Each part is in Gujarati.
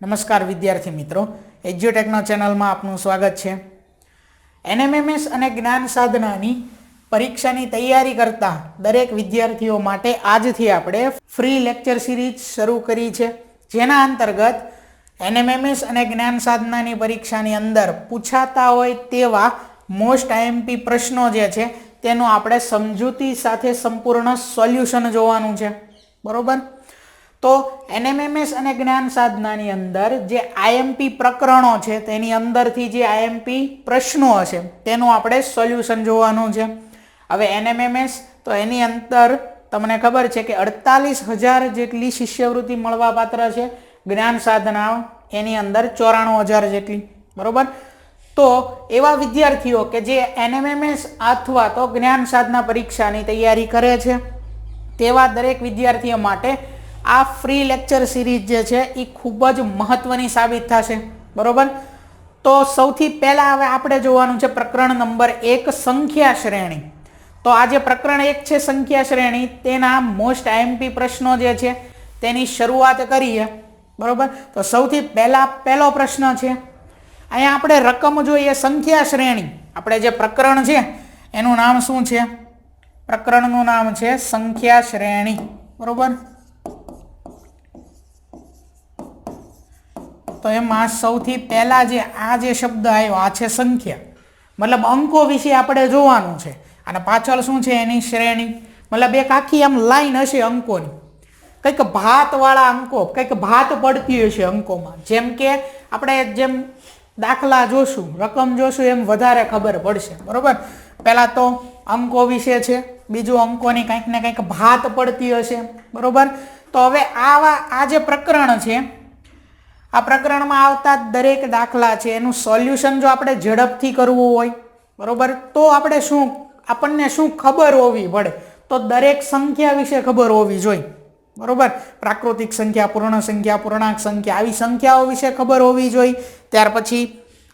નમસ્કાર વિદ્યાર્થી મિત્રો એજ્યુટેકનો ચેનલમાં આપનું સ્વાગત છે. એનએમએમએસ અને જ્ઞાન સાધનાની પરીક્ષાની તૈયારી કરતા દરેક વિદ્યાર્થીઓ માટે આજથી આપણે ફ્રી લેક્ચર સિરીઝ શરૂ કરી છે. જેના અંતર્ગત એનએમએમએસ અને જ્ઞાન સાધનાની પરીક્ષાની અંદર પૂછાતા હોય તેવા મોસ્ટ આઈએમપી પ્રશ્નો જે છે, તેનું આપણે સમજૂતી સાથે સંપૂર્ણ સોલ્યુશન જોવાનું છે. બરોબર? તો એનએમએમએસ અને જ્ઞાન સાધનાની અંદર જે આઈએમપી પ્રકરણો છે, તેની અંદરથી જે આઈએમપી પ્રશ્નો હશે, તેનું આપણે સોલ્યુશન જોવાનું છે. હવે એનએમએમએસ, તો એની અંદર તમને ખબર છે કે અડતાલીસ હજાર જેટલી શિષ્યવૃત્તિ મળવા પાત્ર છે, જ્ઞાન સાધના એની અંદર ચોરાણું હજાર જેટલી, બરાબર? તો એવા વિદ્યાર્થીઓ કે જે એનએમએમએસ અથવા તો જ્ઞાન સાધના પરીક્ષાની તૈયારી કરે છે, તેવા દરેક વિદ્યાર્થીઓ માટે આ ફ્રી લેક્ચર સિરીઝ જે છે, એ ખૂબ જ મહત્વની સાબિત થશે. બરોબર? તો સૌથી પહેલાં હવે આપણે જોવાનું છે પ્રકરણ નંબર એક, સંખ્યા શ્રેણી. તો આ જે પ્રકરણ એક છે, સંખ્યા શ્રેણી, તેના મોસ્ટ આઈએમપી પ્રશ્નો જે છે, તેની શરૂઆત કરીએ. બરોબર? તો સૌથી પહેલાં, પહેલો પ્રશ્ન છે, અહીંયા આપણે રકમ જોઈએ, સંખ્યા શ્રેણી. આપણે જે પ્રકરણ છે, એનું નામ શું છે? પ્રકરણનું નામ છે સંખ્યા શ્રેણી. બરોબર? તો એમાં સૌથી પહેલાં જે આ જે શબ્દ આવ્યો, આ છે સંખ્યા. મતલબ અંકો વિશે આપણે જોવાનું છે. અને પાછળ શું છે એની શ્રેણી? મતલબ એક આખી આમ લાઈન હશે અંકોની. કંઈક ભાતવાળા અંકો, કંઈક ભાત પડતી હશે અંકોમાં. જેમ કે આપણે જેમ દાખલા જોશું, રકમ જોશું, એમ વધારે ખબર પડશે. બરાબર? પહેલાં તો અંકો વિશે છે, બીજું અંકોની કંઈક ને કંઈક ભાત પડતી હશે. બરાબર? તો હવે આવા, આ જે પ્રકરણ છે આ પ્રકરણમાં આવતા દરેક દાખલા છે, એનું સોલ્યુશન જો આપણે ઝડપથી કરવું હોય, બરાબર? તો આપણે શું, આપણને શું ખબર હોવી પડે? તો દરેક સંખ્યા વિશે ખબર હોવી જોઈએ, બરોબર? પ્રાકૃતિક સંખ્યા, પૂર્ણ સંખ્યા, પૂર્ણાંક સંખ્યા, આવી સંખ્યાઓ વિશે ખબર હોવી જોઈએ. ત્યાર પછી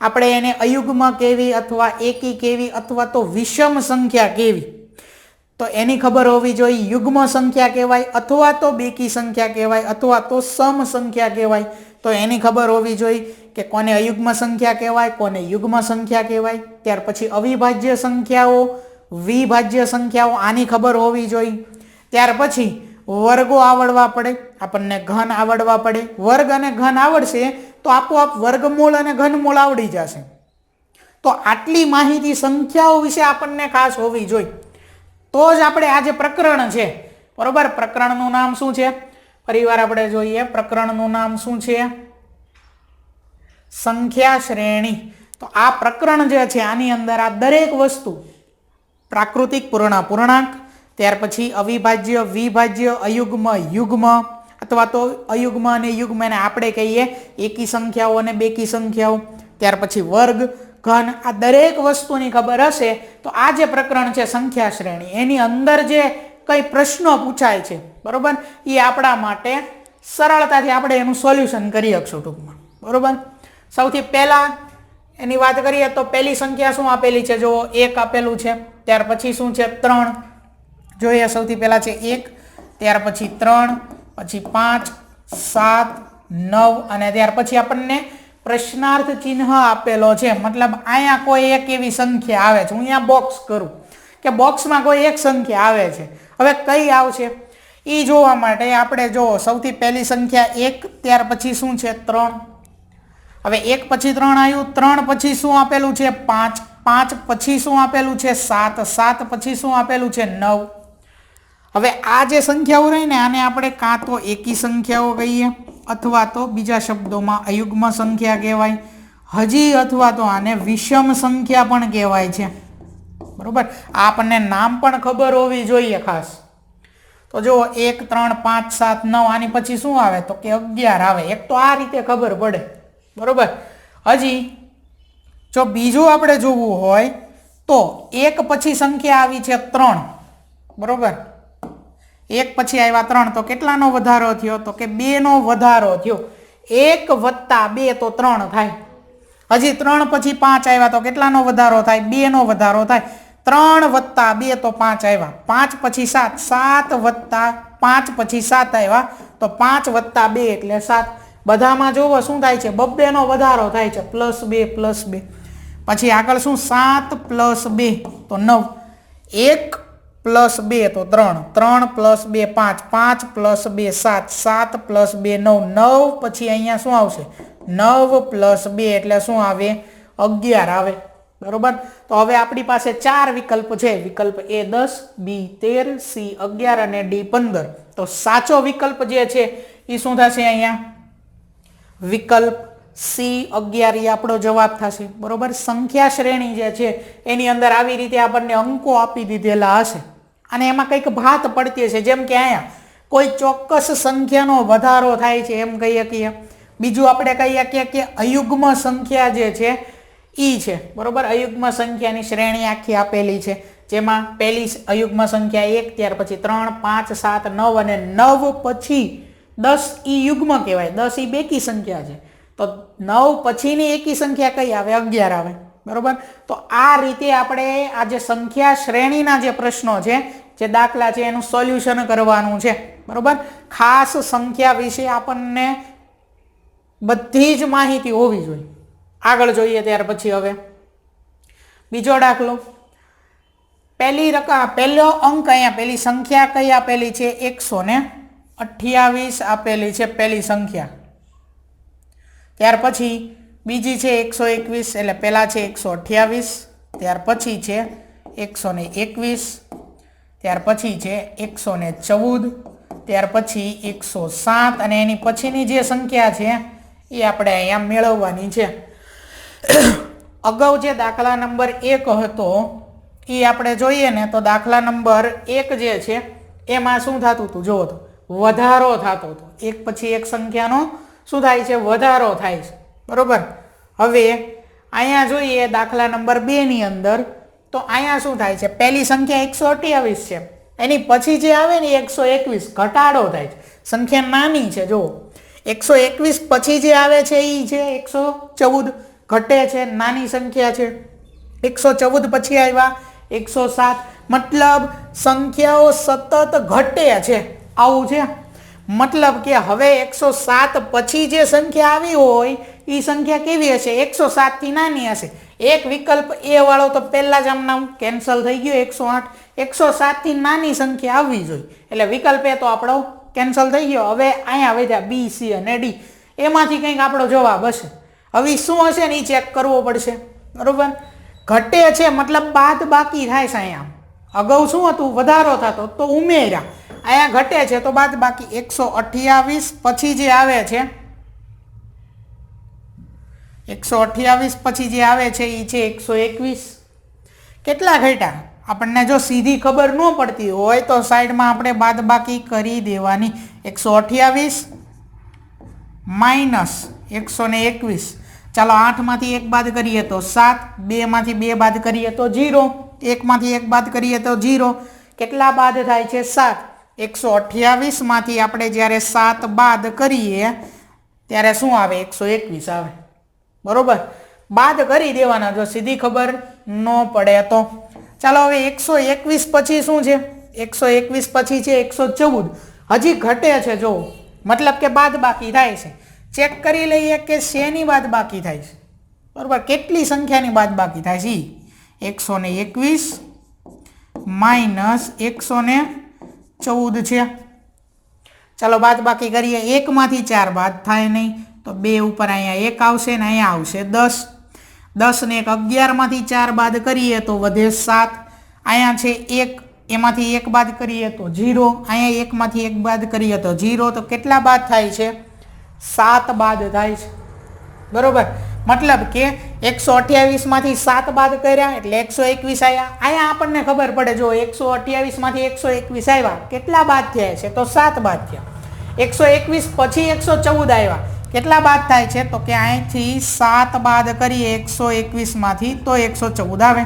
આપણે એને અયુગ્મ કેવી અથવા એકી કેવી અથવા તો વિષમ સંખ્યા કેવી? તો એની ખબર હોવી જોઈએ. યુગ્મ સંખ્યા કહેવાય અથવા તો બેકી સંખ્યા કહેવાય અથવા તો સમ સંખ્યા કહેવાય. તો એની ખબર હોવી જોઈએ કે કોને અયુગ્મ સંખ્યા કહેવાય, કોને યુગ્મ સંખ્યા કહેવાય. ત્યાર પછી અવિભાજ્ય સંખ્યાઓ, વિભાજ્ય સંખ્યાઓ આની ખબર હોવી જોઈએ. ત્યાર પછી વર્ગો આવડવા પડે, આપણને ઘન આવડવા પડે. વર્ગ અને ઘન આવડશે તો આપોઆપ વર્ગમૂળ અને ઘનમૂળ આવડી જશે. તો આટલી માહિતી સંખ્યાઓ વિશે આપણને ખાસ હોવી જોઈએ. તો જ આપણે આ જે પ્રકરણ છે, બરોબર? પ્રકરણનું નામ શું છે? ફરીવાર આપણે જોઈએ પ્રકરણનું નામ શું છે? સંખ્યા શ્રેણી તો આ પ્રકરણ જે છે આની અંદર આ દરેક વસ્તુ પ્રાકૃતિક પૂર્ણ પૂર્ણાંક, ત્યાર પછી અવિભાજ્ય, વિભાજ્ય, અયુગ્મ, યુગ્મ અથવા તો અયુગ્મ અને યુગ્મ એને આપણે કહીએ એકી સંખ્યાઓ અને બેકી સંખ્યાઓ. ત્યાર પછી વર્ગ, ઘન, આ દરેક વસ્તુની ખબર હશે તો આ જે પ્રકરણ છે સંખ્યા શ્રેણી એની અંદર જે કઈ પ્રશ્નો પૂછાય છે. બરોબર? એ આપણા માટે સરળતાથી આપણે એનું સોલ્યુશન કરી શકશું ટૂંકમાં. બરોબર? સૌથી પહેલાં એની વાત કરીએ તો પહેલી સંખ્યા શું આપેલી છે? જો એક આપેલું છે, ત્યાર પછી શું છે? ત્રણ. જોઈએ સૌથી પહેલાં છે એક, ત્યાર પછી ત્રણ, પછી પાંચ, સાત, નવ અને ત્યાર પછી આપણને પ્રશ્નાર્થ ચિહ્ન આપેલો છે. મતલબ અહીંયા કોઈ એક એવી સંખ્યા આવે છે. હું અહીંયા બોક્સ કરું. કે બોક્સમાં કોઈ એક સંખ્યા આવે છે. હવે કઈ આવશે? એ જોવા માટે આપણે જો સૌથી પહેલી સંખ્યા એક, ત્યાર પછી શું છે? ત્રણ. હવે એક પછી ત્રણ આવ્યું, ત્રણ પછી શું આપેલું છે? પાંચ. પાંચ પછી શું આપેલું છે? સાત. સાત પછી શું આપેલું છે? નવ. હવે આ જે સંખ્યાઓ રહી ને, આને આપણે કાં તો એકી સંખ્યાઓ કહીએ, અથવા તો બીજા શબ્દોમાં અયુગ્મ સંખ્યા કહેવાય. હજી અથવા તો આને વિષમ સંખ્યા પણ કહેવાય છે. બરોબર? આ આપણને નામ પણ ખબર હોવી જોઈએ ખાસ. તો જો એક, ત્રણ, પાંચ, સાત, નવ, આની પછી શું આવે? તો કે અગિયાર આવે. એક તો આ રીતે ખબર પડે. બરોબર? હજી જો બીજું આપણે જોવું હોય, તો એક પછી સંખ્યા આવી છે ત્રણ. બરોબર? એક પછી આવ્યા ત્રણ. તો કેટલાનો વધારો થયો? તો કે બેનો વધારો થયો. એક વત્તા બે તો ત્રણ થાય. હજી ત્રણ પછી પાંચ આવ્યા તો કેટલાનો વધારો થાય? બેનો વધારો થાય. ત્રણ વત્તા બે તો પાંચ આવ્યા. પાંચ પછી સાત. સાત વત્તા પાંચ પછી સાત આવ્યા. તો પાંચ વત્તા બે એટલે સાત. બધામાં જોવો શું થાય છે? બબ્બેનો વધારો થાય છે. પ્લસ બે પ્લસ બે. પછી આગળ શું? સાત પ્લસ બે. તો નવ. એક પ્લસ બે તો ત્રણ. ત્રણ પ્લસ બે પાંચ. પાંચ પ્લસ બે સાત. સાત પ્લસ બે નવ. નવ પછી અહીંયા શું આવશે? નવ પ્લસ બે એટલે શું આવે? અગિયાર આવે. બરોબર? તો હવે આપણી પાસે ચાર વિકલ્પ છે. વિકલ્પ એ દસ, બી તેર, સી અગિયાર અને ડી પંદર. તો સાચો વિકલ્પ જે છે એ શું થશે અહીંયા? વિકલ્પ સી અગિયાર એ આપણો જવાબ થશે. બરોબર? સંખ્યા શ્રેણી જે છે એની અંદર આવી રીતે આપણને અંકો આપી દીધેલા હશે. અને એમાં કંઈક ભાત પડતી હશે. જેમ કે અહીંયા, કોઈ ચોક્કસ સંખ્યાનો વધારો થાય છે એમ કહીએ શકીએ બીજું આપણે કહીએ શકીએ કે અયુગ્મ સંખ્યા જે છે ઈ છે. બરોબર? અયુગ્મ સંખ્યાની શ્રેણી આખી આપેલી છે. જેમાં પહેલી અયુગ્મ સંખ્યા એક, ત્યાર પછી ત્રણ, પાંચ, સાત, નવ અને નવ પછી દસ ઈ યુગ્મ કહેવાય. દસ ઈ બેકી સંખ્યા છે. તો નવ પછીની એકી સંખ્યા કઈ આવે? અગિયાર આવે. બરોબર? તો આ રીતે આપણે આ જે સંખ્યા શ્રેણીના જે પ્રશ્નો છે, જે દાખલા છે, એનું સોલ્યુશન કરવાનું છે. બરોબર? ખાસ સંખ્યા વિશે આપણને બધી જ માહિતી હોવી જોઈએ. આગળ જોઈએ ત્યાર પછી હવે. બીજો દાખલો. પહેલી રકા પહેલો અંક અહીંયા, પહેલી સંખ્યા કઈ આપેલી છે? એકસો ને અઠ્યાવીસ આપેલી છે પહેલી સંખ્યા. ત્યાર પછી બીજી છે એકસો એકવીસ, એટલે પહેલાં છે એકસો અઠ્યાવીસ, ત્યાર પછી છે એકસો એકવીસ, ત્યાર પછી છે એકસો ને ચૌદ, ત્યાર પછી એકસો સાત, અને એની પછીની જે સંખ્યા છે એ આપણે અહીંયા મેળવવાની છે. અગાઉ જે દાખલા નંબર એક હતો, એ આપણે જોઈએ ને, તો દાખલા નંબર એક જે છે, એમાં શું થતું હતું? જુઓ તો, વધારો થતો હતો. એક પછી એક સંખ્યાનો શું થાય છે? વધારો થાય છે. બરાબર? હવે, અહીંયા જોઈએ દાખલા નંબર બેની અંદર, તો અહીંયા શું થાય છે? પહેલી સંખ્યા એકસો અઠ્યાવીસ છે. એની પછી જે આવે ને એકસો એકવીસ, ઘટાડો થાય છે. સંખ્યા નાની છે, જુઓ. એકસો એકવીસ પછી જે આવે છે એ છે એકસો ચૌદ. ઘટે છે, નાની સંખ્યા છે. એકસો ચૌદ પછી આવ્યા, એકસો સાત. મતલબ સંખ્યાઓ સતત ઘટે છે. આવું છે. મતલબ કે હવે એકસો સાત પછી જે સંખ્યા આવી હોય એ સંખ્યા કેવી હશે? એકસો સાતથી નાની હશે. એક વિકલ્પ એ વાળો તો પહેલાં જ આમનામ કેન્સલ થઈ ગયો, એકસો આઠ. એકસો સાતથી નાની સંખ્યા આવવી જોઈએ. એટલે વિકલ્પ એ તો આપણો કેન્સલ થઈ ગયો. હવે અહીંયા વધ્યા બી, સી અને ડી. એમાંથી કંઈક આપણો જવાબ હશે. હવે શું હશે ને એ ચેક કરવો પડશે, બરાબર? ઘટે છે, મતલબ બાદ બાકી થાય છે અહીંયા. અગાઉ શું હતું? વધારો થતો તો ઉમેર્યા. અહીંયા ઘટે છે તો બાદ બાકી. એકસો અઠ્યાવીસ પછી જે આવે છે, એકસો અઠ્યાવીસ પછી જે આવે છે એ છે એકસો એકવીસ. કેટલા ઘટ્યા? આપણને જો સીધી ખબર ન પડતી હોય તો સાઈડમાં આપણે બાદ બાકી કરી દેવાની. એકસો અઠ્યાવીસ માઇનસ એકસો ને એકવીસ. ચાલો આઠમાંથી એક બાદ કરીએ તો સાત, બેમાંથી બે બાદ કરીએ તો જીરો, એકમાંથી એક બાદ કરીએ તો જીરો. કેટલા બાદ થાય છે સાત? એકસો અઠ્યાવીસમાંથી આપણે જ્યારે સાત બાદ કરીએ, ત્યારે શું આવે? એકસો એકવીસ આવે. બરાબર? બાદ કરી દેવાના, જો સીધી ખબર ન પડે તો. ચાલો હવે એકસો એકવીસ પછી શું છે? એકસો એકવીસ પછી છે એકસો ચૌદ. હજી ઘટે છે, જો. મતલબ કે બાદ બાકી થાય છે. ચેક કરી લઈએ કે શેની બાદ બાકી થાય છે. બરાબર? કેટલી સંખ્યાની બાદ બાકી થાય છે? એકસો ને એકવીસ માઇનસ એકસો ને ચૌદ છે. ચાલો, બાદ બાકી કરીએ. એકમાંથી ચાર બાદ થાય નહીં. તો બે ઉપર અહીંયા એક આવશે ને અહીંયા આવશે દસ. દસ ને એક અગિયારમાંથી ચાર બાદ કરીએ તો વધે સાત. અહીંયા છે એક. એમાંથી એક બાદ કરીએ તો જીરો અહીંયા એકમાંથી એક બાદ કરીએ તો ઝીરો. તો કેટલા બાદ થાય છે? સાત બાદ થાય છે. બરોબર? મતલબ કે એકસો અઠ્યાવીસમાંથી સાત બાદ કર્યા એટલે એકસો એકવીસ આવ્યા અહીંયા આપણને ખબર પડે, જો એકસો અઠ્યાવીસમાંથી એકસો એકવીસ આવ્યા કેટલા બાદ થયા છે? તો સાત બાદ થયા. એકસો એકવીસ પછી એકસો ચૌદ આવ્યા કેટલા બાદ થાય છે? તો કે અહીંથી સાત બાદ કરીએ એકસો એકવીસમાંથી તો એકસો ચૌદ આવે.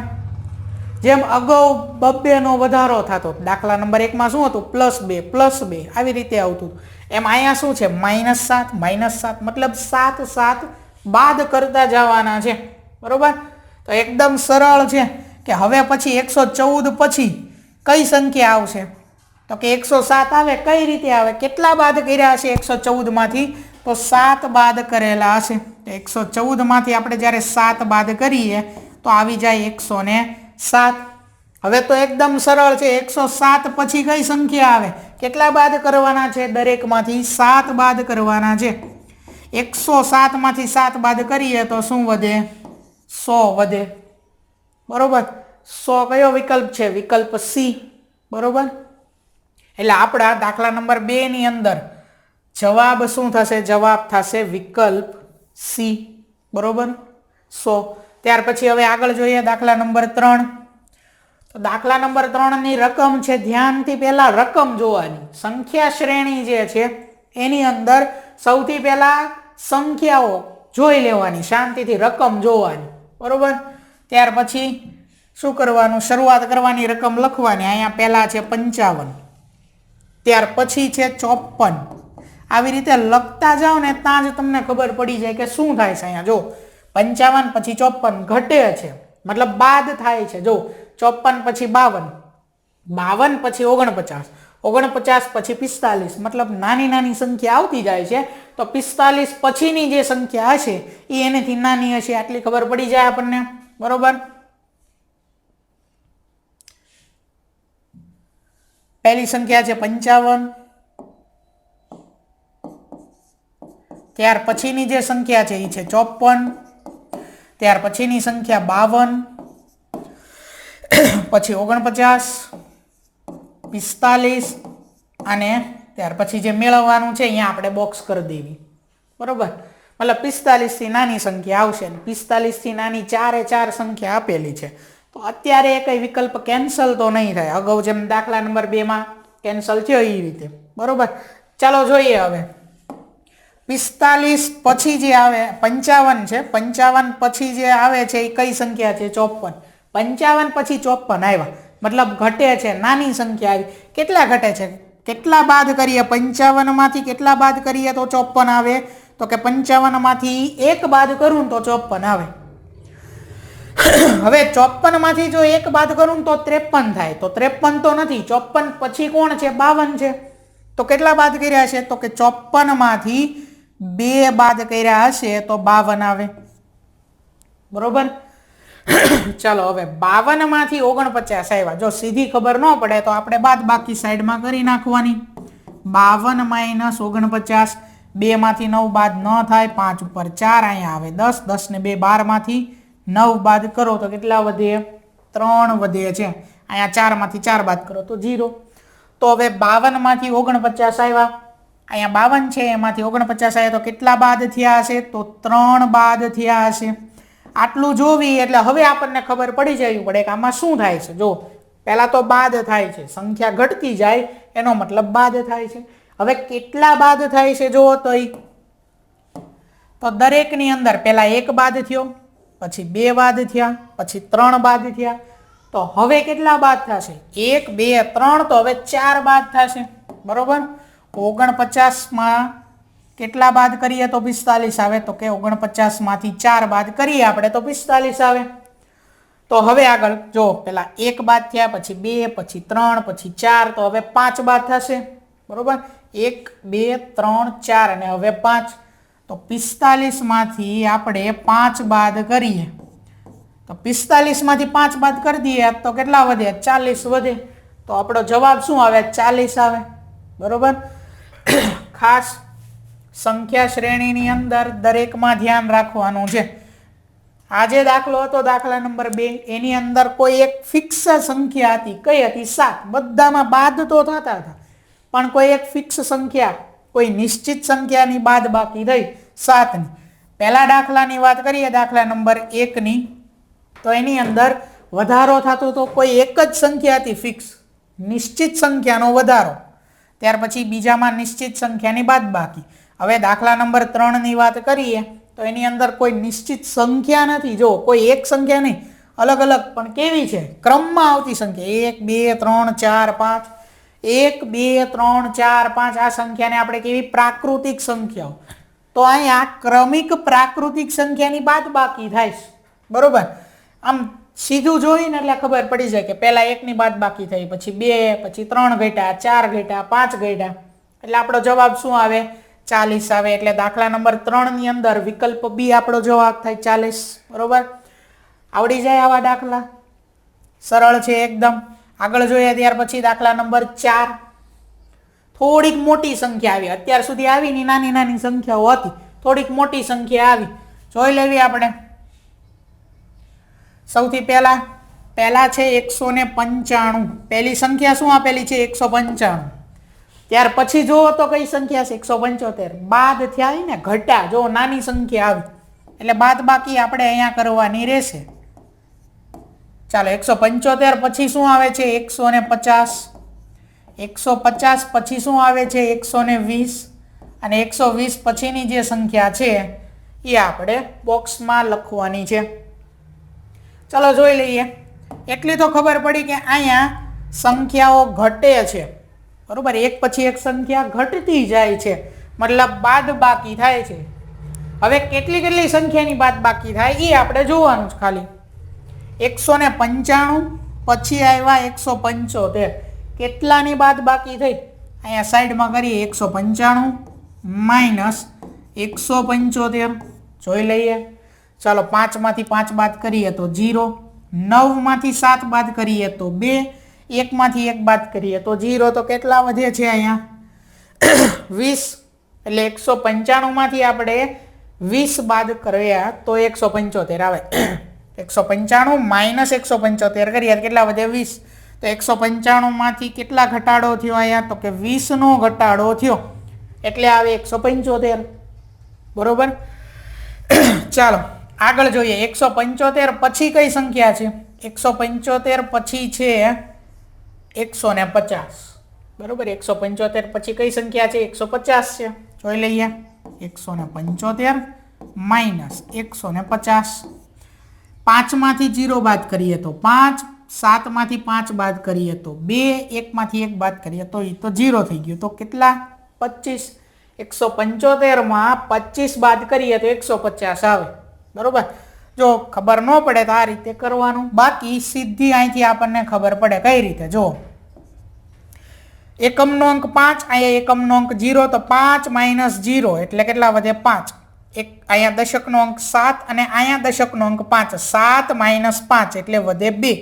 જેમ અગાઉ બબ્બેનો વધારો થતો, દાખલા નંબર એકમાં શું હતું? પ્લસ બે પ્લસ બે, આવી રીતે આવતું એમ અહીંયા શું છે? માઇનસ સાત માઇનસ સાત, મતલબ સાત સાત બાદ કરતા જવાના છે. બરોબર? તો એકદમ સરળ છે કે હવે પછી એકસો ચૌદ પછી કઈ સંખ્યા આવશે? તો કે એકસો સાત આવે, કઈ રીતે આવે? કેટલા બાદ કર્યા હશે એકસો ચૌદમાંથી? તો સાત બાદ કરેલા હશે. તો એકસો ચૌદમાંથી આપણે જ્યારે સાત બાદ કરીએ, તો આવી જાય એકસો ને સાત. હવે તો એકદમ સરળ છે, એકસો સાત પછી કઈ સંખ્યા આવે? કેટલા બાદ કરવાના છે? દરેકમાંથી સાત બાદ કરવાના છે. એકસો સાતમાંથી સાત બાદ કરીએ તો શું વધે? સો વધે. બરોબર? સો કયો વિકલ્પ છે? વિકલ્પ સી. બરોબર? એટલે આપણા દાખલા નંબર બેની અંદર જવાબ શું થશે? જવાબ થશે વિકલ્પ સી. બરોબર? સો ત્યાર પછી હવે આગળ જોઈએ દાખલા નંબર ત્રણ. તો દાખલા નંબર ત્રણની રકમ છે, ધ્યાનથી પહેલાં રકમ જોવાની. સંખ્યા શ્રેણી જે છે, એની અંદર સૌથી પહેલાં સંખ્યાઓ જોઈ લેવાની, શાંતિથી રકમ જોવાની. બરોબર? ત્યાર પછી શું કરવાનું? શરૂઆત કરવાની રકમ લખવાની. અહીંયા પહેલાં છે પંચાવન. ત્યાર પછી છે ચોપન. આવી રીતે લખતા જાઓ ને ત્યાં જ તમને ખબર પડી જાય કે શું થાય છે અહીંયા. જો પંચાવન પછી ચોપન ઘટે છે. મતલબ બાદ થાય છે. જો ચોપન પછી બાવન બાવન પછી ઓગણપચાસ ઓગણપચાસ પછી પિસ્તાલીસ, મતલબ નાની નાની સંખ્યા આવતી જાય છે. તો પિસ્તાલીસ પછીની જે સંખ્યા હશે એ એનેથી નાની હશે. આટલી ખબર પડી જાય આપણને. બરોબર? પહેલી સંખ્યા છે પંચાવન. ત્યાર પછીની જે સંખ્યા છે એ છે ચોપન ત્યાર પછીની સંખ્યા બાવન, પછી ઓગણપચાસ, પિસ્તાલીસ અને ત્યાર પછી જે મેળવવાનું છે, અહીંયા આપણે બોક્સ કરી દેવી. બરોબર? મતલબ પિસ્તાલીસથી નાની સંખ્યા આવશે અને પિસ્તાલીસથી નાની ચારે ચાર સંખ્યા આપેલી છે. તો અત્યારે એ કંઈ વિકલ્પ કેન્સલ તો નહીં થાય. અગાઉ જેમ દાખલા નંબર બેમાં કેન્સલ થયો એ રીતે. બરોબર? ચાલો જોઈએ હવે. પિસ્તાલીસ પછી જે આવે, પંચાવન છે, પંચાવન પછી જે આવે છે એ કઈ સંખ્યા છે? ચોપન પંચાવન પછી ચોપન આવ્યા. મતલબ ઘટે છે, નાની સંખ્યા આવી. કેટલા ઘટે છે? કેટલા બાદ કરીએ? પંચાવનમાંથી કેટલા બાદ કરીએ તો ચોપન આવે? તો કે પંચાવનમાંથી એક બાદ કરું તો ચોપન આવે. હવે ચોપનમાંથી જો એક બાદ કરું તો ત્રેપન થાય. તો ત્રેપન તો નથી. ચોપન પછી કોણ છે? બાવન છે. તો કેટલા બાદ કર્યા છે? તો કે ચોપનમાંથી માંથી બે બાદ કર્યા હશે તો બાવન આવે. બરોબર? ચાલો, હવે બાવનમાંથી ઓગણપચાસ આવ્યા. જો સીધી ખબર ન પડે તો આપણે બાદ બાકી સાઈડમાં કરી નાખવાની. બાવન માઇનસ ઓગણપચાસ, બેમાંથી નવ બાદ ન થાય, પાંચ ઉપર ચાર અહીંયા આવે. દસ દસ ને બે બારમાંથી નવ બાદ કરો તો કેટલા વધે? ત્રણ વધે છે. અહીંયા ચારમાંથી ચાર બાદ કરો તો જીરો તો હવે બાવનમાંથી ઓગણપચાસ આવ્યા. અહીંયા બાવન છે, એમાંથી ઓગણપચાસ આવ્યા તો કેટલા બાદ થયા હશે? તો ત્રણ બાદ થયા હશે. આટલું જોવી એટલે હવે આપણને ખબર પડી જવી પડે કે આમાં શું થાય છે. જો, પહેલાં તો બાદ થાય છે. સંખ્યા ઘટતી જાય, એનો મતલબ બાદ થાય છે. હવે કેટલા બાદ થાય છે જુઓ તો એ તો દરેકની અંદર પહેલાં એક બાદ થયો, પછી બે બાદ થયા, પછી ત્રણ બાદ થયા. તો હવે કેટલા બાદ થશે? એક, બે, ત્રણ, તો હવે ચાર બાદ થશે. બરોબર? ઓગણપચાસમાં કેટલા બાદ કરીએ તો પિસ્તાલીસ આવે? તો કે ઓગણપચાસમાંથી ચાર બાદ કરીએ આપણે તો પિસ્તાલીસ આવે. તો હવે આગળ જો પેલા એક બાદ થયા, પછી બે, પછી ત્રણ, પછી ચાર, તો હવે પાંચ બાદ થશે. બરાબર? એક, બે, ત્રણ, ચાર અને હવે પાંચ. તો પિસ્તાલીસમાંથી આપણે પાંચ બાદ કરીએ. તો પિસ્તાલીસમાંથી પાંચ બાદ કરી દઈએ તો કેટલા વધે? ચાલીસ વધે. તો આપણો જવાબ શું આવે? ચાલીસ આવે. બરોબર? ખાસ સંખ્યા શ્રેણીની અંદર દરેકમાં ધ્યાન રાખવાનું છે. આજે દાખલો હતો, દાખલા નંબર બે. એની અંદર કોઈ એક ફિક્સ સંખ્યા હતી. કઈ હતી? સાત. બધામાં બાદ તો થતા હતા. પણ કોઈ એક ફિક્સ સંખ્યા, કોઈ નિશ્ચિત સંખ્યાની બાદ બાકી રહી. સાતની. પહેલા દાખલાની વાત કરીએ, દાખલા નંબર એકની. તો એની અંદર વધારો થતો તો કોઈ એક જ સંખ્યા હતી ફિક્સ નિશ્ચિત સંખ્યાનો વધારો. ત્યાર પછી બીજામાં નિશ્ચિત સંખ્યાની બાદ બાકી. હવે દાખલા નંબર ત્રણની વાત કરીએ, તો એની અંદર કોઈ નિશ્ચિત સંખ્યા નથી. જો કોઈ એક સંખ્યા નહીં, અલગ અલગ, પણ કેવી છે? ક્રમમાં આવતી સંખ્યા. એક, બે, ત્રણ, ચાર, પાંચ. એક, બે, ત્રણ, ચાર, પાંચ, આ સંખ્યાને આપણે કેવી પ્રાકૃતિક સંખ્યાઓ? તો અહીંયા ક્રમિક પ્રાકૃતિક સંખ્યાની બાદ બાકી થાય બરોબર? આમ સીધું જોઈને એટલે ખબર પડી જાય કે પહેલાં એકની બાદ બાકી થઈ, પછી બે, પછી ત્રણ ઘટ્યા, ચાર ઘટ્યા, પાંચ ઘટ્યા. એટલે આપણો જવાબ શું આવે? ચાલીસ આવે. એટલે દાખલા નંબર ત્રણની અંદર વિકલ્પ બી આપણો જવાબ થાય ચાલીસ. બરોબર? આવડી જાય આવા દાખલા? સરળ છે એકદમ. આગળ જોઈએ ત્યાર પછી દાખલા નંબર ચાર. થોડીક મોટી સંખ્યા આવી. અત્યાર સુધી આવીની નાની નાની સંખ્યાઓ હતી. થોડીક મોટી સંખ્યા આવી. જોઈ લેવી આપણે. સૌથી પહેલાં પહેલાં છે એકસો ને પંચાણું. પહેલી સંખ્યા શું આપેલી છે? એકસો પંચાણું. ત્યાર પછી જુઓ તો કઈ સંખ્યા છે? એકસો પંચોતેર. બાદ થયા ને ઘટ્યા જો નાની સંખ્યા આવી. એટલે બાદ બાકી આપણે અહીંયા કરવાની રહેશે. ચાલો, એકસો પંચોતેર પછી શું આવે છે? એકસો ને પચાસ. એકસો પચાસ પછી શું આવે છે? એકસો ને વીસ. અને એકસો વીસ પછીની જે સંખ્યા છે, એ આપણે બોક્સમાં લખવાની છે. ચલો જોઈ લઈએ. એટલી તો ખબર પડી કે અહીંયા સંખ્યાઓ ઘટે છે. બરાબર? એક પછી એક સંખ્યા ઘટતી જાય છે. મતલબ બાદ બાકી થાય છે. હવે કેટલી કેટલી સંખ્યાની બાદ બાકી થાય એ આપણે જોવાનું છે ખાલી. એકસો ને પંચાણું પછી આવ્યા એકસો પંચોતેર. કેટલાની બાદ બાકી થઈ? અહીંયા સાઈડમાં કરીએ એકસો પંચાણું માઇનસ એકસો પંચોતેર. જોઈ લઈએ. ચાલો પાંચમાંથી પાંચ બાદ કરીએ તો જીરો, નવમાંથી સાત બાદ કરીએ તો બે, એકમાંથી એક બાદ કરીએ તો જીરો તો કેટલા વધે છે અહીંયા? વીસ, એટલે એકસો પંચાણુંમાંથી આપણે વીસ બાદ કર્યા તો એકસો પંચોતેર આવે. એકસો પંચાણું માઇનસ એકસો પંચોતેર કરીએ કેટલા વધે? વીસ. તો એકસો પંચાણુંમાંથી કેટલા ઘટાડો થયો અહીંયા? તો કે વીસનો ઘટાડો થયો. એટલે આવે એકસો પંચોતેર. બરોબર? ચાલો. આગળ જોઈએ, એકસો પંચોતેર પછી કઈ સંખ્યા છે? એકસો પંચોતેર પછી છે એકસો ને પચાસ. બરાબર? એકસો પંચોતેર પછી કઈ સંખ્યા છે? એકસો પચાસ છે. જોઈ લઈએ. એકસો ને પંચોતેર માઇનસ એકસો ને પચાસ. પાંચમાંથી જીરો બાદ કરીએ તો પાંચ, સાતમાંથી પાંચ બાદ કરીએ તો બે, એકમાંથી એક બાદ કરીએ તો એ તો જીરો થઈ ગયું. તો કેટલા? પચીસ. એકસો પંચોતેરમાં પચીસ બાદ કરીએ તો એકસો પચાસ આવે. બરોબર? જો ખબર ન પડે તો આ રીતે કરવાનું. બાકી સીધી અહીંથી આપણને ખબર પડે કઈ રીતે? જો, એકમનો અંક પાંચ, અહીંયા એકમનો અંક જીરો, તો પાંચ માઇનસ જીરો એટલે કેટલા વધે પાંચ? એક અહીંયા દશકનો અંક સાત અને અહીંયા દશકનો અંક પાંચ. સાત માઇનસ પાંચ એટલે વધે બે.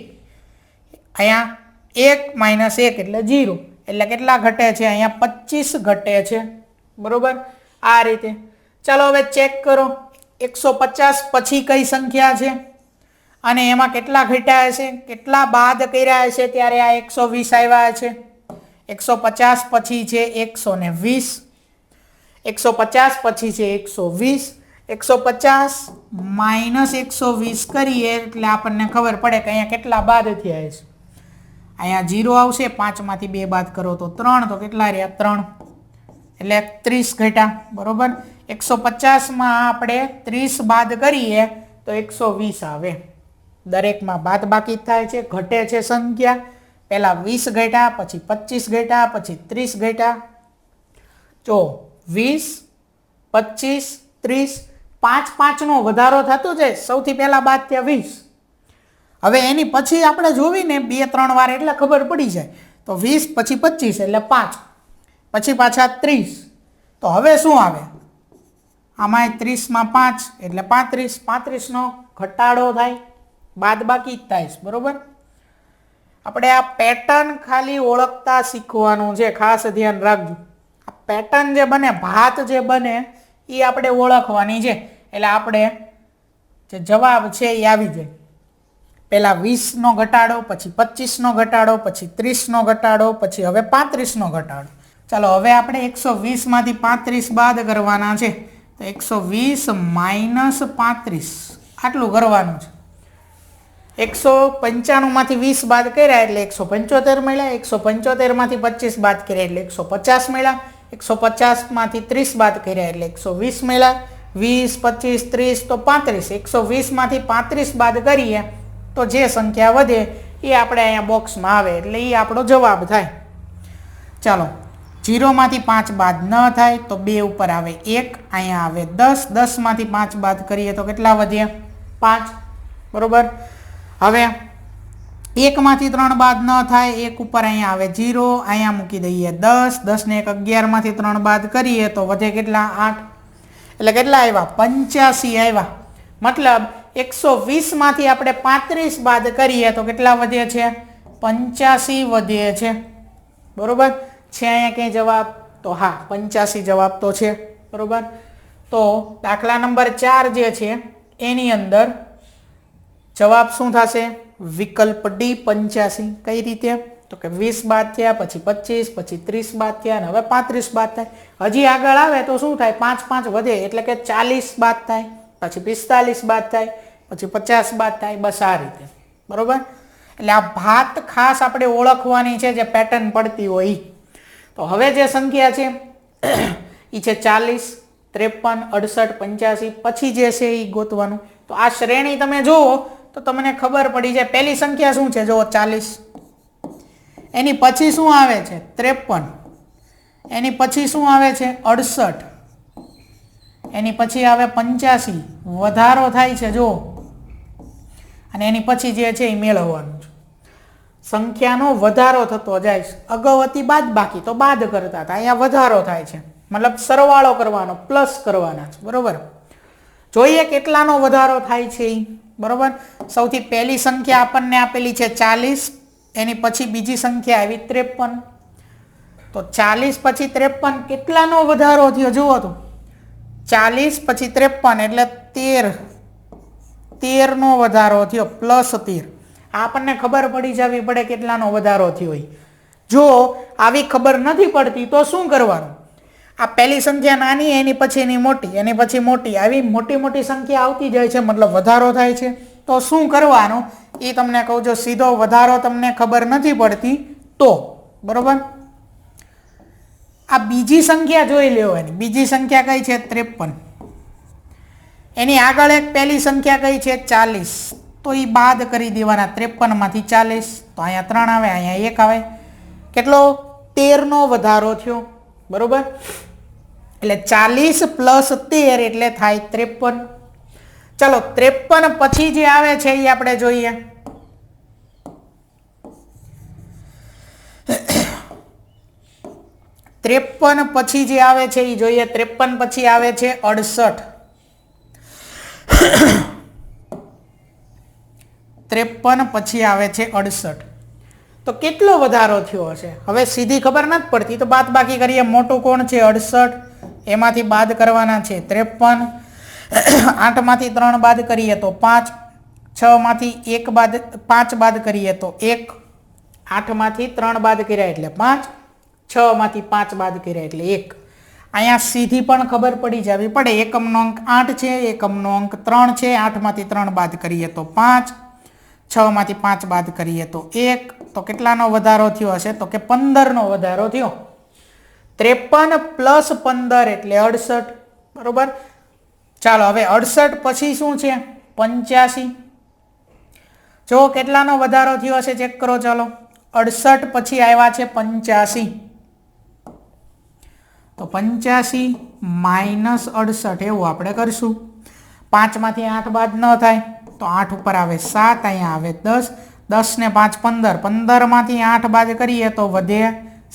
અહીંયા એક માઇનસ એક એટલે જીરો. એટલે કેટલા ઘટે છે? અહીંયા પચીસ ઘટે છે. બરોબર? આ રીતે. ચાલો હવે ચેક કરો. એકસો પચાસ પછી કઈ સંખ્યા છે? અને એમાં કેટલા ઘટ્યા છે કેટલા બાદ કર્યા છે ત્યારે આ એકસો વીસ આવ્યા છે? એકસો પચાસ પછી છે એકસો ને વીસ. એકસો પચાસ પછી છે એકસો વીસ. એકસો પચાસ માઇનસ એકસો વીસ કરીએ એટલે આપણને ખબર પડે કે અહીંયા કેટલા બાદ થયા છે. અહીંયા જીરો આવશે, પાંચમાંથી બે બાદ કરો તો ત્રણ. તો કેટલા રહ્યા? ત્રણ. એટલે ત્રીસ ઘટ્યા, બરાબર? એકસો પચાસમાં આપણે ત્રીસ બાદ કરીએ તો એકસો વીસ આવે. દરેકમાં બાદ બાકી થાય છે, ઘટે છે સંખ્યા. પહેલાં વીસ ઘટ્યા, પછી પચીસ ઘટ્યા, પછી ત્રીસ ઘટ્યા. જો વીસ, પચીસ, ત્રીસ, પાંચ પાંચનો વધારો થતો જાય, સૌથી પહેલાં બાદ ત્યાં વીસ. હવે એની પછી આપણે જોવીને બે ત્રણ વાર એટલે ખબર પડી જાય. તો વીસ, પછી પચીસ એટલે પાંચ. પછી પાછા ત્રીસ. તો હવે શું આવે? આમાં ત્રીસમાં પાંચ, એટલે પાંત્રીસ. પાંત્રીસનો ઘટાડો થાય. બાદ બાકી જ થાય બરોબર? આપણે આ પેટર્ન ખાલી ઓળખતા શીખવાનું છે. ખાસ ધ્યાન રાખજો. આ પેટર્ન જે બને, ભાત જે બને એ આપણે ઓળખવાની છે. એટલે આપણે જે જવાબ છે એ આવી જાય. પહેલાં વીસનો ઘટાડો, પછી પચીસનો ઘટાડો, પછી ત્રીસનો ઘટાડો, પછી હવે પાંત્રીસનો ઘટાડો. ચાલો, હવે આપણે એકસો વીસમાંથી પાંત્રીસ બાદ કરવાના છે. તો એકસો વીસ માઇનસ પાંત્રીસ. આટલું કરવાનું છે. એકસો પંચાણુંમાંથી વીસ બાદ કર્યા એટલે એકસો પંચોતેર મળ્યા, એકસો પંચોતેરમાંથી પચીસ બાદ કર્યા એટલે એકસો પચાસ મળ્યા, એકસો પચાસમાંથી ત્રીસ બાદ કર્યા એટલે એકસો વીસ મળ્યા. વીસ, પચીસ, ત્રીસ તો પાંત્રીસ. એકસો વીસમાંથી પાંત્રીસ બાદ કરીએ તો જે સંખ્યા વધે એ આપણે અહીંયા બોક્સમાં આવે એટલે એ આપણો જવાબ થાય. ચાલો જીરોમાંથી પાંચ બાદ ન થાય તો બે ઉપર આવે એક, અહીંયા આવે દસ. દસમાંથી પાંચ બાદ કરીએ તો કેટલા વધ્યા પાંચ. બરોબર? હવે એકમાંથી ત્રણ બાદ ન થાય, એક ઉપર અહીંયા આવે જીરો, અહીંયા મૂકી દઈએ દસ. દસને એક અગિયારમાંથી ત્રણ બાદ કરીએ તો વધે કેટલા? આઠ. એટલે કેટલા આવ્યા? પંચ્યાસી આવ્યા. મતલબ એકસો વીસમાંથી આપણે પાંત્રીસ બાદ કરીએ તો કેટલા વધે છે? પંચ્યાસી વધે છે. બરોબર? છે અહીંયા ક્યાંય જવાબ? તો હા, પંચ્યાસી જવાબ તો છે, બરોબર? તો દાખલા નંબર ચાર જે છે, એની અંદર જવાબ શું થશે? વિકલ્પ ડી, પંચ્યાસી. કઈ રીતે? તો કે વીસ બાદ થયા, પછી પચીસ, પછી ત્રીસ બાદ થયા, અને હવે પાંત્રીસ બાદ થાય. હજી આગળ આવે તો શું થાય? પાંચ પાંચ વધે, એટલે કે ચાલીસ બાદ થાય, પછી પિસ્તાલીસ બાદ થાય, પછી પચાસ બાદ થાય, બસ આ રીતે. બરોબર? એટલે આ ભાત ખાસ આપણે ઓળખવાની છે, જે પેટર્ન પડતી હોય. તો હવે જે સંખ્યા છે એ છે ચાલીસ, ત્રેપન, અડસઠ, પંચ્યાસી, પછી જે છે એ ગોતવાનું. તો આ શ્રેણી તમે જુઓ, તો તમને ખબર પડી જાય પહેલી સંખ્યા શું છે? જુઓ, ચાલીસ. એની પછી શું આવે છે? ત્રેપન. એની પછી શું આવે છે? અડસઠ. એની પછી આવે પંચ્યાસી. વધારો થાય છે, જુઓ. અને એની પછી જે છે એ મેળવવાનું. સંખ્યાનો વધારો થતો જાય અગાઉ બાદ બાકી, તો બાદ કરતા હતા. અહીંયા વધારો થાય છે. મતલબ સરવાળો કરવાનો પ્લસ કરવાના છે. બરોબર? જોઈએ કેટલાનો વધારો થાય છે. એ બરોબર? સૌથી પહેલી સંખ્યા આપણને આપેલી છે ચાલીસ, એની પછી બીજી સંખ્યા આવી ત્રેપન. તો ચાલીસ પછી ત્રેપન, કેટલાનો વધારો થયો? જુઓ તો. ચાલીસ પછી ત્રેપન, એટલે તેર. તેરનો વધારો થયો પ્લસ તેર. આપણને ખબર પડી જવી પડે કેટલાનો વધારો થયો હોય જો આવી ખબર નથી પડતી, તો શું કરવાનું? આ પહેલી સંખ્યા નાની, એની પછી એની મોટી. એની પછી મોટી. આવી મોટી મોટી સંખ્યા આવતી જાય છે, મતલબ વધારો થાય છે. તો શું કરવાનું? એ તમને કહું જો સીધો વધારો તમને ખબર નથી પડતી, તો. બરોબર? આ બીજી સંખ્યા જોઈ લેવાની બીજી સંખ્યા કઈ છે? ત્રેપન. એની આગળ એક પહેલી સંખ્યા કઈ છે? ચાલીસ. તો એ બાદ કરી દેવાના ત્રેપનમાંથી ચાલીસ, તો અહીંયા ત્રણ આવે, અહીંયા એક આવે. કેટલો? તેરનો વધારો થયો, બરાબર? એટલે ચાલીસ પ્લસ તેર એટલે થાય ત્રેપન. ચલો, ત્રેપન પછી જે આવે છે એ આપણે જોઈએ. ત્રેપન પછી જે આવે છે એ જોઈએ, ત્રેપન પછી આવે છે અડસઠ. ત્રેપન પછી આવે છે અડસઠ. તો કેટલો વધારો થયો હશે? હવે સીધી ખબર નથી પડતી. તો બાદ બાકી કરીએ. મોટું કોણ છે? અડસઠ. એમાંથી બાદ કરવાના છે ત્રેપન. આઠમાંથી ત્રણ બાદ કરીએ તો પાંચ. છમાંથી એક બાદ, પાંચ બાદ કરીએ તો એક. આઠમાંથી ત્રણ બાદ કર્યા એટલે પાંચ. છમાંથી પાંચ બાદ કર્યા એટલે એક. અહીંયા સીધી પણ ખબર પડી જવી પડે. એકમનો અંક આઠ છે, એકમનો અંક ત્રણ છે. આઠમાંથી ત્રણ બાદ કરીએ તો પાંચ. છમાંથી પાંચ બાદ કરીએ તો એક, તો કેટલાનો વધારો થયો હશે? તો કે પંદરનો વધારો થયો. ત્રેપન પ્લસ પંદર એટલે અડસઠ, બરોબર? ચાલો, હવે અડસઠ પછી શું છે? પંચ્યાસી. જો કેટલાનો વધારો થયો હશે, ચેક કરો ચાલો. અડસઠ પછી આવ્યા છે પંચ્યાસી. તો પંચ્યાસી માઇનસ અડસઠ, એવું આપણે કરશું. પાંચમાંથી આઠ બાદ ન થાય. તો આઠ ઉપર આવે સાત, અહીંયા આવે દસ. દસ ને પાંચ પંદર. પંદરમાંથી આઠ બાદ કરીએ તો વધે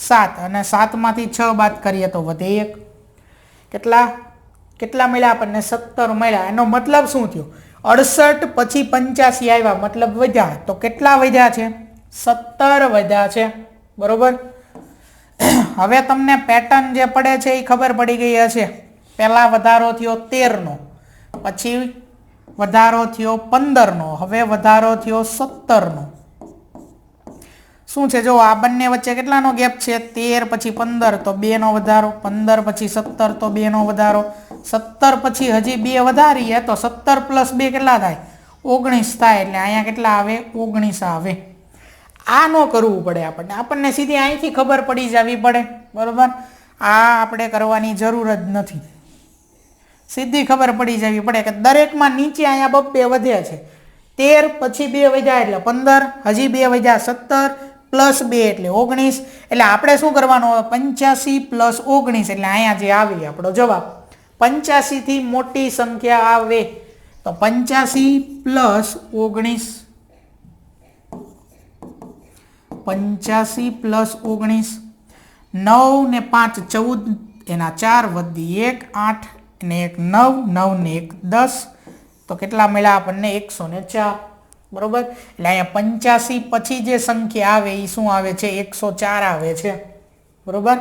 સાત અને સાતમાંથી છ બાદ કરીએ તો વધે એક. કેટલા? કેટલા મળ્યા આપણને? સત્તર મળ્યા. એનો મતલબ શું થયો? અડસઠ પછી પંચ્યાસી આવ્યા. મતલબ વધ્યા. તો કેટલા વધ્યા છે? સત્તર વધ્યા છે. બરોબર? હવે તમને પેટર્ન જે પડે છે એ ખબર પડી ગઈ હશે. પહેલાં વધારો થયો તેરનો. પછી વધારો થયો પંદરનો, હવે વધારો થયો સત્તરનો. શું છે? જો આ બંને વચ્ચે કેટલાનો ગેપ છે? તેર પછી પંદર તો બેનો વધારો, પંદર પછી સત્તર તો બેનો વધારો. સત્તર પછી હજી બે વધારીએ તો સત્તર પ્લસ બે કેટલા થાય? ઓગણીસ થાય એટલે અહીંયા કેટલા આવે? ઓગણીસ આવે. આ ન કરવું પડે આપણને. આપણને સીધી અહીંથી ખબર પડી જવી પડે. બરાબર? આ આપણે કરવાની જરૂર જ નથી. સીધી ખબર પડી જવી પડે કે દરેકમાં નીચે અહીંયા બબ્બે વધે છે. તેર, પછી બે વધ્યા એટલે પંદર, હજી બે વધ્યા સત્તર, પ્લસ બે એટલે ઓગણીસ. એટલે આપણે શું કરવાનું? હોય પંચ્યાસી પ્લસ ઓગણીસ એટલે અહીંયા જે આવી આપણો જવાબ. પંચ્યાસીથી મોટી સંખ્યા આવે. તો પંચ્યાસી પ્લસ ઓગણીસ. પંચ્યાસી પ્લસ ઓગણીસ. નવ ને પાંચ ચૌદ, એના ચાર વધી એક, આઠ. ને એક નવ નવ ને એક દસ. તો કેટલા મળ્યા આપણને? એકસો ને ચાર. બરોબર? એટલે અહીંયા પંચ્યાસી પછી જે સંખ્યા આવે એ શું આવે છે? એકસો ચાર આવે છે. બરોબર?